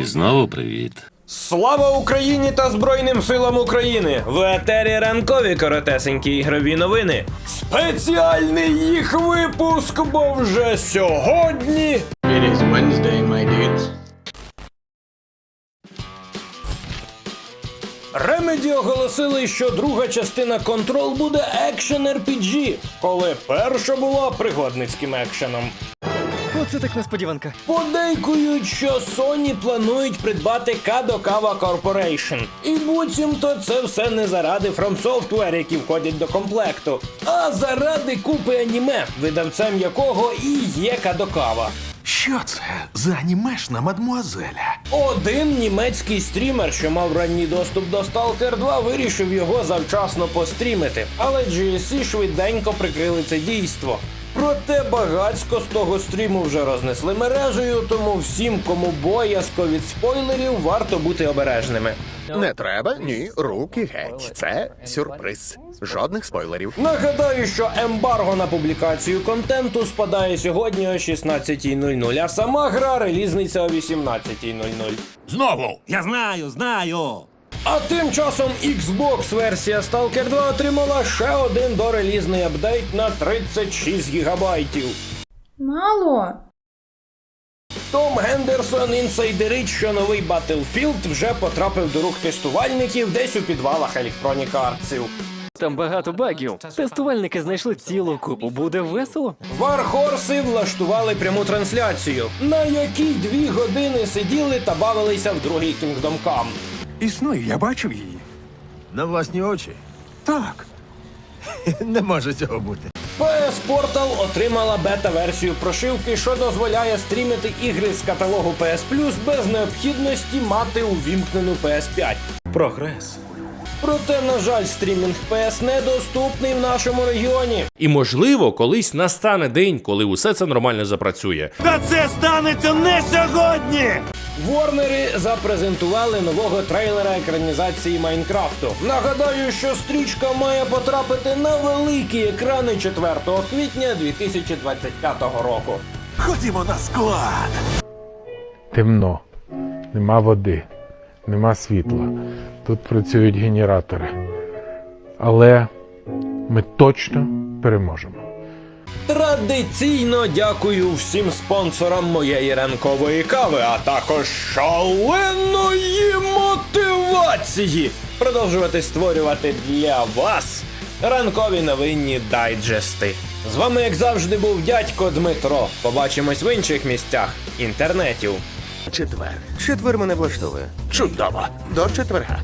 І знову привіт. Слава Україні та Збройним силам України! В етері ранкові коротесенькі ігрові новини. Спеціальний їх випуск, бо вже сьогодні. It is Wednesday, my dudes. Remedy оголосили, що друга частина Control буде екшен RPG, коли перша була пригодницьким екшеном. Оце так несподіванка. Подейкують, що Sony планують придбати Kadokawa Corporation. І буцімто це все не заради From Software, які входять до комплекту, а заради купи аніме, видавцем якого і є Kadokawa. Що це за анімешна мадмуазеля? Один німецький стрімер, що мав ранній доступ до Stalker 2, вирішив його завчасно пострімити, але GSC швиденько прикрили це дійство. Проте багацько з того стріму вже рознесли мережею, тому всім, кому боязко від спойлерів, варто бути обережними. Не треба, ні, руки геть. Це сюрприз. Жодних спойлерів. Нагадаю, що ембарго на публікацію контенту спадає сьогодні о 16.00, а сама гра релізниться о 18.00. Я знаю, знаю. А тим часом Xbox версія Stalker 2 отримала ще один дорелізний апдейт на 36 гігабайтів. Мало. Том Гендерсон інсайдерить, що новий Battlefield вже потрапив до рук тестувальників десь у підвалах Electronic Artsів. Там багато багів. Тестувальники знайшли цілу купу. Буде весело. Вархорси влаштували пряму трансляцію, на якій дві години сиділи та бавилися в другий Kingdom Come. Існує, я бачив її. На власні очі? Так. Не може цього бути. PS Portal отримала бета-версію прошивки, що дозволяє стрімити ігри з каталогу PS Plus без необхідності мати увімкнену PS5. Прогрес. Проте, на жаль, стрімінг PS недоступний в нашому регіоні. І можливо, колись настане день, коли усе це нормально запрацює. Та це станеться не сьогодні! Ворнери запрезентували нового трейлера екранізації Майнкрафту. Нагадаю, що стрічка має потрапити на великі екрани 4 квітня 2025 року. Ходімо на склад. темно, нема води, нема світла. Тут працюють генератори. Але ми точно переможемо. Традиційно дякую всім спонсорам моєї ранкової кави, а також шаленої мотивації продовжувати створювати для вас ранкові новинні дайджести. З вами, як завжди, був дядько Дмитро. Побачимось в інших місцях інтернетів. Четвер. Четвер мене влаштовує. Чудово. До четверга.